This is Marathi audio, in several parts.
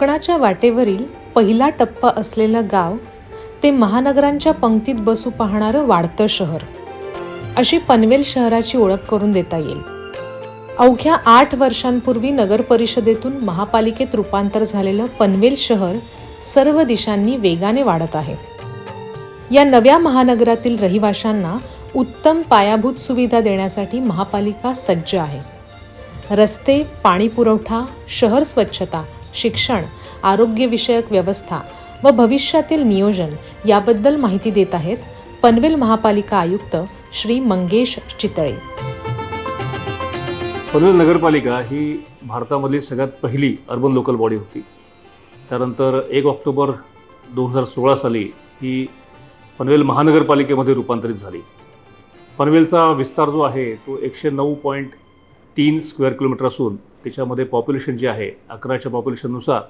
कोकणाच्या वाटेवरील पहिला टप्पा असलेलं गाव ते महानगरांच्या पंक्तीत बसू पाहणारं वाढतं शहर. अशी पनवेल शहराची ओळख करून देता येईल. अवघ्या आठ वर्षांपूर्वी नगर परिषदेतून महापालिकेत रूपांतर झालेलं पनवेल शहर सर्व दिशांनी वेगाने वाढत आहे. या नव्या महानगरातील रहिवाशांना उत्तम पायाभूत सुविधा देण्यासाठी महापालिका सज्ज आहे. रस्ते पाणी पुरवठा शहर स्वच्छता शिक्षण आरोग्यविषयक व्यवस्था व भविष्यातील नियोजन याबद्दल माहिती देत आहेत पनवेल महापालिका आयुक्त श्री मंगेश चितळे. पनवेल नगरपालिका ही भारतामधली सगळ्यात पहिली अर्बन लोकल बॉडी होती. त्यानंतर एक ऑक्टोबर दोन हजार सोळा साली ही पनवेल महानगरपालिकेमध्ये रूपांतरित झाली. पनवेलचा विस्तार जो आहे तो एकशे नऊ पॉईंट तीन स्क्वेअर किलोमीटर असून त्याच्यामध्ये पॉप्युलेशन जी आहे अकराच्या पॉप्युलेशननुसार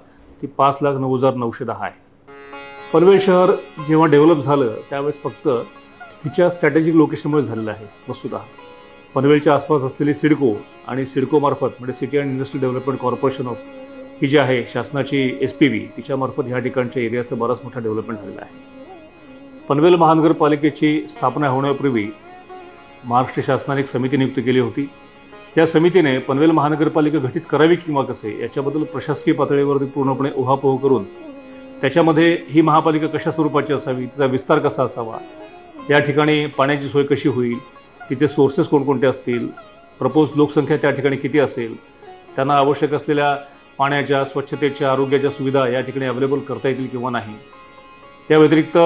ती पाच लाख नऊ हजार नऊशे दहा आहे. पनवेल शहर जेव्हा डेव्हलप झालं त्यावेळेस फक्त हिच्या स्ट्रॅटेजिक लोकेशनमुळे झालेलं आहे वस्तुतः पनवेलच्या आसपास असलेली सिडको आणि सिडकोमार्फत म्हणजे city and industrial development corporation of ही जी आहे शासनाची एस पी व्ही तिच्यामार्फत ह्या ठिकाणच्या एरियाचं बराच मोठा डेव्हलपमेंट झालेलं आहे. पनवेल महानगरपालिकेची स्थापना होण्यापूर्वी महाराष्ट्र शासनाने एक समिती नियुक्त केली होती. या समितीने पनवेल महानगरपालिका घटित करावी किंवा कसे याच्याबद्दल प्रशासकीय पातळीवरती पूर्णपणे उहापोह करून त्याच्यामध्ये ही महापालिका कशा स्वरूपाची असावी तिचा विस्तार कसा असावा या ठिकाणी पाण्याची सोय कशी होईल तिचे सोर्सेस कोणकोणते असतील प्रपोज लोकसंख्या त्या ठिकाणी किती असेल त्यांना आवश्यक असलेल्या पाण्याच्या स्वच्छतेच्या आरोग्याच्या सुविधा या ठिकाणी अवेलेबल करता येतील किंवा नाही. या व्यतिरिक्त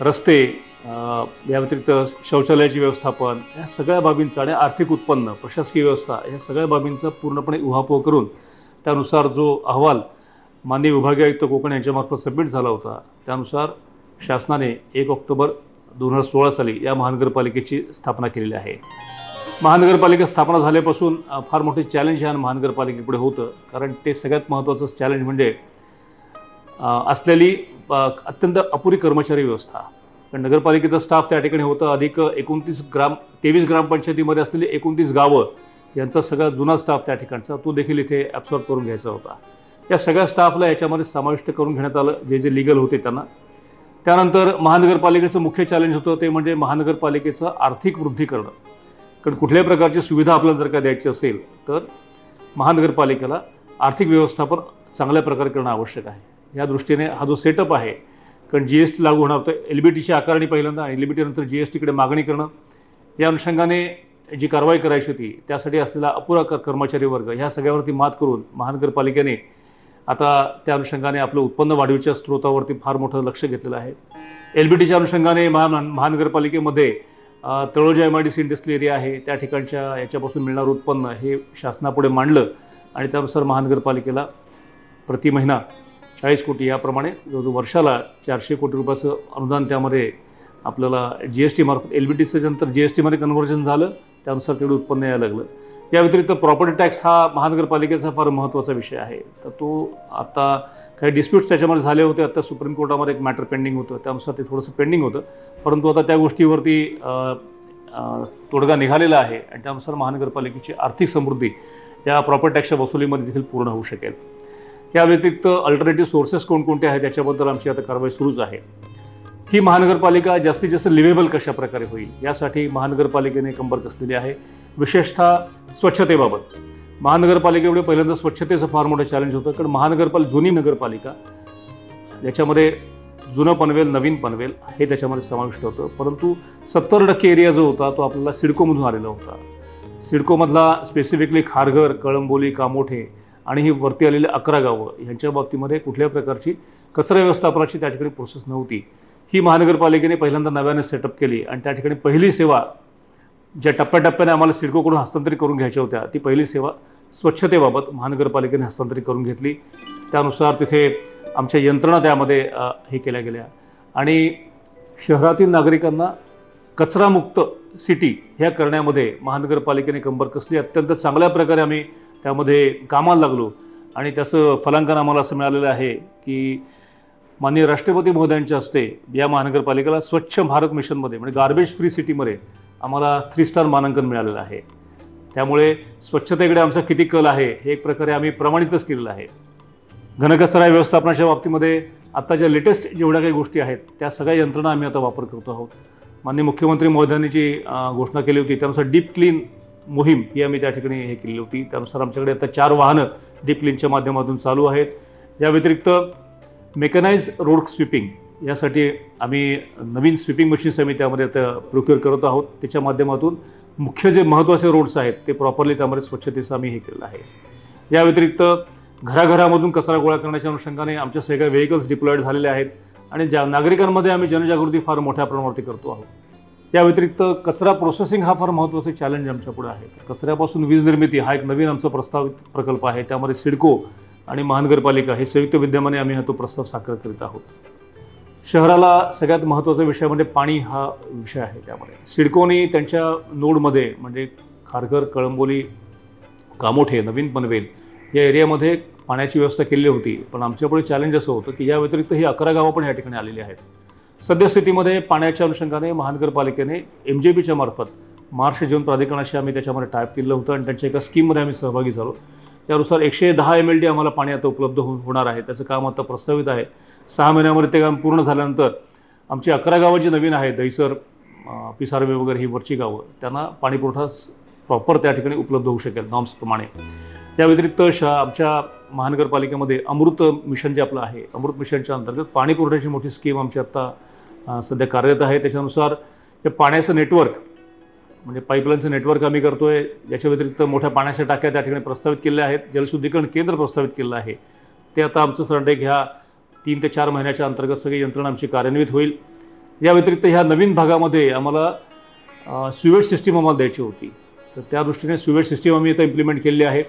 रस्ते या व्यतिरिक्त शौचालयाची व्यवस्थापन या सगळ्या बाबींचं आणि आर्थिक उत्पन्न प्रशासकीय व्यवस्था या सगळ्या बाबींचा पूर्णपणे उहापोह करून त्यानुसार जो अहवाल माननीय विभागीय आयुक्त कोकण यांच्यामार्फत सबमिट झाला होता त्यानुसार शासनाने एक ऑक्टोबर दोन हजार सोळा साली या महानगरपालिकेची स्थापना केलेली आहे. महानगरपालिका स्थापना झाल्यापासून फार मोठे चॅलेंज ह्या महानगरपालिकेपुढे होतं कारण ते सगळ्यात महत्त्वाचं चॅलेंज म्हणजे असलेली अत्यंत अपुरी कर्मचारी व्यवस्था. कारण नगरपालिकेचा स्टाफ त्या ठिकाणी होतं. अधिक एकोणतीस ग्राम तेवीस ग्रामपंचायतीमध्ये असलेली एकोणतीस गावं यांचा सगळा जुना स्टाफ त्या ठिकाणचा तो देखील इथे ॲब्सॉर्ब करून घ्यायचा होता. या सगळ्या स्टाफला याच्यामध्ये समाविष्ट करून घेण्यात आलं. जे जे लिगल होते त्यांना. त्यानंतर महानगरपालिकेचं मुख्य चॅलेंज होतं ते म्हणजे महानगरपालिकेचं आर्थिक वृद्धी करणं. कारण कुठल्याही प्रकारची सुविधा आपल्याला जर का द्यायची असेल तर महानगरपालिकेला आर्थिक व्यवस्थापन चांगल्या प्रकारे करणं आवश्यक आहे. या दृष्टीने हा जो सेटअप आहे कारण जी एस टी लागू होणार होतं. एल बी टीची आकारणी पहिल्यांदा आणि एल बी टीनंतर जी एस टीकडे मागणी करणं. या अनुषंगाने जी कारवाई करायची होती त्यासाठी असलेला अपुरा कर्मचारी वर्ग ह्या सगळ्यावरती मात करून महानगरपालिकेने आता त्या अनुषंगाने आपलं उत्पन्न वाढीच्या स्रोतावरती फार मोठं लक्ष घेतलेलं आहे. एल बी टीच्या अनुषंगाने महा महानगरपालिकेमध्ये Taloja M I D C industry area आहे. त्या ठिकाणच्या याच्यापासून मिळणारं उत्पन्न हे शासनापुढे मांडलं आणि त्यानुसार महानगरपालिकेला प्रति महिना चाळीस कोटी याप्रमाणे जवळजवळ वर्षाला चारशे कोटी रुपयाचं अनुदान त्यामध्ये आपल्याला जी एस टीमार्फत एल बी टीचं नंतर जी एस टीमध्ये कन्व्हर्जन झालं त्यानुसार तेवढं उत्पन्न यायला लागलं. या व्यतिरिक्त प्रॉपर्टी टॅक्स हा महानगरपालिकेचा फार महत्त्वाचा विषय आहे. तर तो आता काही डिस्प्यूट्स त्याच्यामध्ये झाले होते. आता सुप्रीम कोर्टामध्ये एक मॅटर पेंडिंग होतं. त्यानुसार ते थोडंसं पेंडिंग होतं. परंतु आता त्या गोष्टीवरती तोडगा निघालेला आहे आणि त्यानुसार महानगरपालिकेची आर्थिक समृद्धी या प्रॉपर्टी टॅक्सच्या वसुलीमध्ये देखील पूर्ण होऊ शकेल. या व्यतिरिक्त अल्टरनेटिव्ह सोर्सेस कोणकोणते आहेत त्याच्याबद्दल आमची आता कारवाई सुरूच आहे. ही महानगरपालिका जास्तीत जास्त लिव्हेबल कशा प्रकारे होईल यासाठी महानगरपालिकेने कंबर कसलेली आहे विशेषतः स्वच्छतेबाबत. महानगरपालिकेमुळे पहिल्यांदा स्वच्छतेचं फार मोठं चॅलेंज होतं कारण महानगरपालिका जुनी नगरपालिका याच्यामध्ये जुनं पनवेल नवीन पनवेल हे त्याच्यामध्ये समाविष्ट होतं. परंतु सत्तर टक्के एरिया जो होता तो आपल्याला सिडकोमधून आलेला होता. सिडकोमधला स्पेसिफिकली खारघर कळंबोली कामोठे आणि ही वरती आलेली अकरा गावं ह्यांच्या बाबतीमध्ये कुठल्याही प्रकारची कचरा व्यवस्थापनाची त्या ठिकाणी प्रोसेस नव्हती. ही महानगरपालिकेने पहिल्यांदा नव्याने सेटअप केली आणि त्या ठिकाणी पहिली सेवा ज्या टप्प्याटप्प्याने आम्हाला सिडकोकडून हस्तांतरित करून घ्यायच्या होत्या ती पहिली सेवा स्वच्छतेबाबत महानगरपालिकेने हस्तांतरित करून घेतली. त्यानुसार तिथे आमच्या यंत्रणा त्यामध्ये हे केल्या गेल्या. आणि शहरातील नागरिकांना कचरामुक्त सिटी ह्या करण्यामध्ये महानगरपालिकेने कंबर कसली अत्यंत चांगल्या प्रकारे आम्ही त्यामध्ये कामाला लागलो. आणि त्याचं फलांकन आम्हाला असं मिळालेलं आहे की माननीय राष्ट्रपती महोदयांच्या हस्ते या महानगरपालिकेला स्वच्छ भारत मिशनमध्ये म्हणजे गार्बेज फ्री सिटीमध्ये आम्हाला थ्री स्टार मानांकन मिळालेलं आहे. त्यामुळे स्वच्छतेकडे आमचा किती कल आहे हे एक प्रकारे आम्ही प्रमाणितच केलेलं आहे. घनकचरा व्यवस्थापनाच्या बाबतीमध्ये आत्ता ज्या लेटेस्ट जेवढ्या काही गोष्टी आहेत त्या सगळ्या यंत्रणा आम्ही आता वापर करतो आहोत. माननीय मुख्यमंत्री महोदयांनी जी घोषणा केली होती त्यानुसार डीप क्लीन मोहीम ही आम्ही त्या ठिकाणी हे केली होती. त्यानुसार आमच्याकडे आता चार वाहनं डीप माध्यमातून चालू आहेत. या व्यतिरिक्त मेकनाइज रोड स्वीपिंग यासाठी आम्ही नवीन स्वीपिंग मशीन्स आम्ही त्यामध्ये आता प्रोक्युअर करत आहोत. त्याच्या माध्यमातून मुख्य जे महत्त्वाचे रोड्स आहेत ते प्रॉपरली त्यामध्ये स्वच्छतेचं आम्ही हे केलेलं आहे. या व्यतिरिक्त घराघरामधून कचरा गोळा करण्याच्या अनुषंगाने आमच्या सगळ्या व्हेकल्स डिप्लॉईड झालेले आहेत. आणि ज्या नागरिकांमध्ये आम्ही जनजागृती फार मोठ्या प्रमाणावरती करतो आहोत. या व्यतिरिक्त कचरा प्रोसेसिंग हा फार महत्त्वाचा चॅलेंज आमच्यापुढे आहे. कचऱ्यापासून वीज निर्मिती हा एक नवीन आमचा प्रस्तावित प्रकल्प आहे. त्यामध्ये सिडको आणि महानगरपालिका हे संयुक्त विद्यमाने आम्ही हा तो प्रस्ताव साकार करीत आहोत. शहराला सगळ्यात महत्त्वाचा विषय म्हणजे पाणी हा विषय आहे त्यामध्ये. सिडकोनी त्यांच्या नोडमध्ये म्हणजे खारघर कळंबोली कामोठे नवीन पनवेल या एरियामध्ये पाण्याची व्यवस्था केलेली होती. पण आमच्यापुढे चॅलेंज असं होतं की या व्यतिरिक्त ही अकरा गावं पण या ठिकाणी आलेली आहेत. सद्यस्थितीमध्ये पाण्याच्या अनुषंगाने महानगरपालिकेने एम जे बीच्या मार्फत महाराष्ट्र जीवन प्राधिकरणाशी आम्ही त्याच्यामध्ये टाईप केलं होतं आणि त्यांच्या एका स्कीममध्ये आम्ही सहभागी झालो. त्यानुसार एकशे दहा एम एल डी आम्हाला पाणी आता उपलब्ध हो होणार आहे. त्याचं काम आता प्रस्तावित आहे. सहा महिन्यामध्ये ते काम पूर्ण झाल्यानंतर आमची अकरा गावं जी नवीन आहेत दहिसर पिसारवे वगैरे ही वरची गावं त्यांना पाणीपुरवठा प्रॉपर त्या ठिकाणी उपलब्ध होऊ शकेल नॉर्म्सप्रमाणे त्या व्यतिरिक्त शा आमच्या महानगरपालिकेमध्ये अमृत मिशन जे आपलं आहे अमृत मिशनच्या अंतर्गत पाणी पुरवठ्याची मोठी स्कीम आमची आत्ता सध्या कार्यरत आहे. त्याच्यानुसार हे पाण्याचं नेटवर्क म्हणजे पाईपलाईनचं नेटवर्क आम्ही करतो आहे याच्या व्यतिरिक्त मोठ्या पाण्याच्या टाक्या त्या ठिकाणी प्रस्तावित केल्या आहेत. जलशुद्धीकरण केंद्र प्रस्तावित केलं आहे. ते आता आमचं सरडे ह्या तीन ते चार महिन्याच्या अंतर्गत सगळी यंत्रणा आमची कार्यान्वित होईल. या व्यतिरिक्त ह्या नवीन भागामध्ये आम्हाला स्युवेज सिस्टीम आम्हाला द्यायची होती. तर त्या दृष्टीने स्युवेज सिस्टीम आम्ही आता इम्प्लिमेंट केली आहे.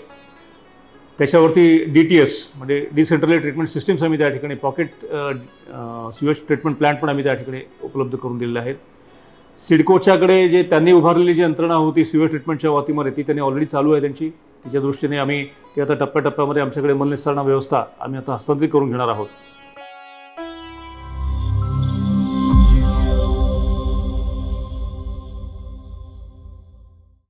त्याच्यावरती डी टी एस म्हणजे डिसेंट्रलाइज ट्रीटमेंट सिस्टीम्स आम्ही त्या ठिकाणी पॉकेट सिवेज ट्रीटमेंट प्लॅन्ट पण आम्ही त्या ठिकाणी उपलब्ध करून दिलेले आहेत. सिडकोच्याकडे जे त्यांनी उभारलेली जी यंत्रणा होती सिवेज ट्रीटमेंटच्या वातीमध्ये ती त्यांनी ऑलरेडी चालू आहे त्यांची. तिच्या दृष्टीने आम्ही ती आता टप्प्याटप्प्यामध्ये आमच्याकडे मलनिस्सारणा व्यवस्था आम्ही आता हस्तांतरित करून घेणार आहोत.